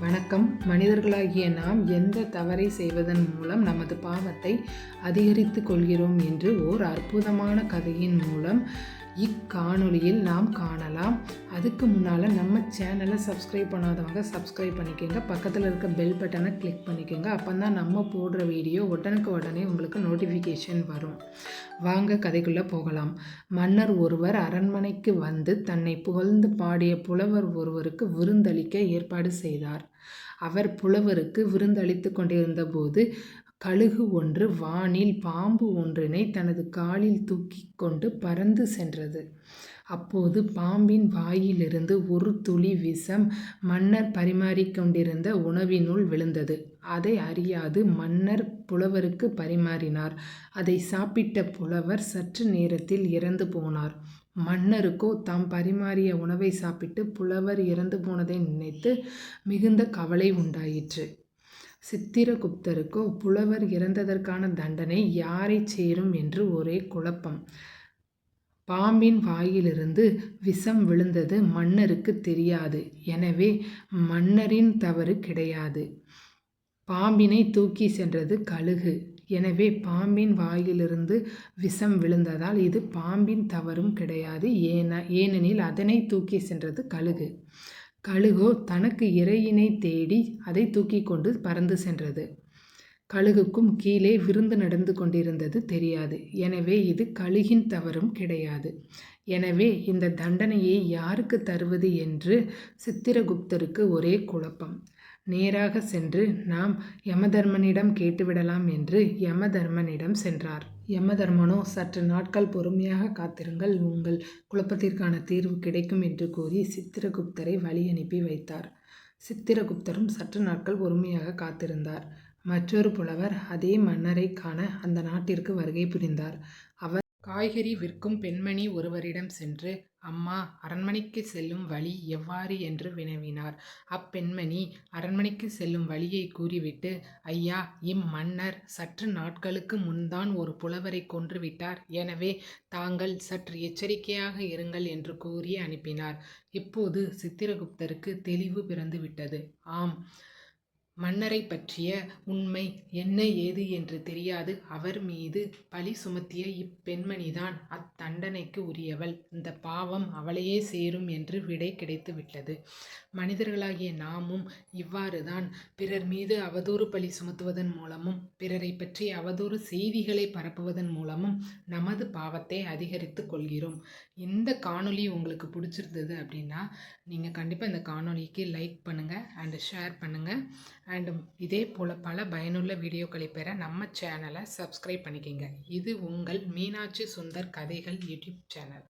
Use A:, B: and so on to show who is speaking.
A: வணக்கம். மனிதர்களாகிய நாம் எந்த தவறை செய்வதன் மூலம் நமது பாவத்தை அதிகரித்து கொள்கிறோம் என்று ஓர் அற்புதமான கதையின் மூலம் இக்காணொலியில் நாம் காணலாம். அதுக்கு முன்னால் நம்ம சேனலை சப்ஸ்கிரைப் பண்ணாதவங்க சப்ஸ்கிரைப் பண்ணிக்கோங்க. பக்கத்தில் இருக்க பெல் பட்டனை கிளிக் பண்ணிக்கோங்க. அப்போ தான் நம்ம போடுற வீடியோ உடனுக்கு உடனே உங்களுக்கு நோட்டிஃபிகேஷன் வரும். வாங்க கதைக்குள்ளே போகலாம். மன்னர் ஒருவர் அரண்மனைக்கு வந்து தன்னை புகழ்ந்து பாடிய புலவர் ஒருவருக்கு விருந்தளிக்க ஏற்பாடு செய்தார். அவர் புலவருக்கு விருந்தளித்து கொண்டிருந்த போது கழுகு ஒன்று வானில் பாம்பு ஒன்றினை தனது காலில் தூக்கி கொண்டு பறந்து சென்றது. அப்போது பாம்பின் வாயிலிருந்து ஒரு துளி விஷம் மன்னர் பரிமாறிக்கொண்டிருந்த உணவினுள் விழுந்தது. அதை அறியாது மன்னர் புலவருக்கு பரிமாறினார். அதை சாப்பிட்ட புலவர் சற்று நேரத்தில் இறந்து போனார். மன்னருக்கோ தாம் பரிமாறிய உணவை சாப்பிட்டு புலவர் இறந்து போனதை நினைத்து மிகுந்த கவலை உண்டாயிற்று. சித்திரகுப்தருக்கோ புலவர் இறந்ததற்கான தண்டனை யாரை சேரும் என்று ஒரே குழப்பம். பாம்பின் வாயிலிருந்து விஷம் விழுந்தது மன்னருக்கு தெரியாது. எனவே மன்னரின் தவறு கிடையாது. பாம்பினை தூக்கி சென்றது கழுகு. எனவே பாம்பின் வாயிலிருந்து விஷம் விழுந்ததால் இது பாம்பின் தவறும் கிடையாது. ஏன ஏனெனில் அதனை தூக்கி சென்றது கழுகு. கழுகோ தனக்கு இறையினை தேடி அதை தூக்கி கொண்டு பறந்து சென்றது. கழுகுக்கும் கீழே விருந்து நடந்து கொண்டிருந்தது தெரியாது. எனவே இது கழுகின் தவறும் கிடையாது. எனவே இந்த தண்டனையை யாருக்கு தருவது என்று சித்திரகுப்தருக்கு ஒரே குழப்பம். நேராக சென்று நாம் யமதர்மனிடம் கேட்டுவிடலாம் என்று யமதர்மனிடம் சென்றார். யமதர்மனோ சற்று நாட்கள் பொறுமையாக காத்திருங்கள் உங்கள் குழப்பத்திற்கான தீர்வு கிடைக்கும் என்று கூறி சித்திரகுப்தரை வழி அனுப்பி வைத்தார். சித்திரகுப்தரும் சற்று நாட்கள் பொறுமையாக காத்திருந்தார். மற்றொரு புலவர் அதே மன்னரை காண அந்த நாட்டிற்கு வருகை புரிந்தார். அவர் காய்கறி விற்கும் பெண்மணி ஒருவரிடம் சென்று அம்மா அரண்மனைக்கு செல்லும் வழி எவ்வாறு என்று வினவினார். அப்பெண்மணி அரண்மனைக்கு செல்லும் வழியை கூறிவிட்டு ஐயா இம்மன்னர் சற்று நாட்களுக்கு முன்தான் ஒரு புலவரை கொன்றுவிட்டார் எனவே தாங்கள் சற்று எச்சரிக்கையாக இருங்கள் என்று கூறி அனுப்பினார். இப்போது சித்திரகுப்தருக்கு தெளிவு பிறந்துவிட்டது. ஆம் மன்னரை பற்றிய உண்மை என்ன ஏது என்று தெரியாது. அவர் மீது பழி சுமத்திய இப்பெண்மணிதான் அத்தண்டனைக்கு உரியவள். இந்த பாவம் அவளையே சேரும் என்று விடை கிடைத்துவிட்டது மனிதர்களாகிய நாமும் இவ்வாறுதான் பிறர் மீது அவதூறு பழி சுமத்துவதன் மூலமும் பிறரை பற்றி அவதூறு செய்திகளை பரப்புவதன் மூலமும் நமது பாவத்தை அதிகரித்து கொள்கிறோம். இந்த காணொளி உங்களுக்கு பிடிச்சிருந்தது அப்படின்னா நீங்கள் கண்டிப்பாக இந்த காணொலிக்கு லைக் பண்ணுங்கள் அண்டு ஷேர் பண்ணுங்கள் அண்டு இதே போல் பல பயனுள்ள வீடியோக்களை பெற நம்ம சேனலை சப்ஸ்கிரைப் பண்ணிக்கிங்க. இது உங்கள் மீனாட்சி சுந்தர் கதைகள் யூடியூப் சேனல்.